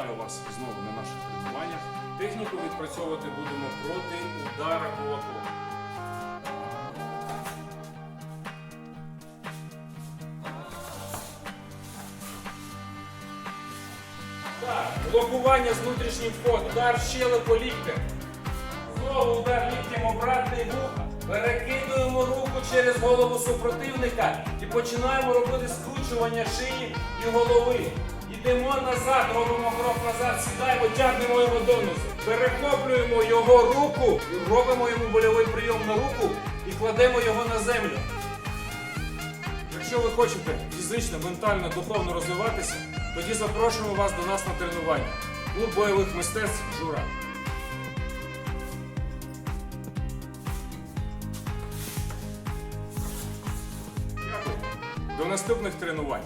Вітаю вас знову на наших тренуваннях. Техніку відпрацьовувати будемо проти удара кулаком. Так, блокування з внутрішнім входом. Удар щелепо ліктем. Знову удар ліктем обратний вуха. Перекидуємо руку через голову супротивника і починаємо робити скручування шиї і голови. Йдемо назад, робимо назад, сідаємо, тягнемо його донизу. Перехоплюємо його руку, робимо йому больовий прийом на руку і кладемо його на землю. Якщо ви хочете фізично, ментально, духовно розвиватися, тоді запрошуємо вас до нас на тренування. Клуб бойових мистецтв Жура. Дякую. До наступних тренувань.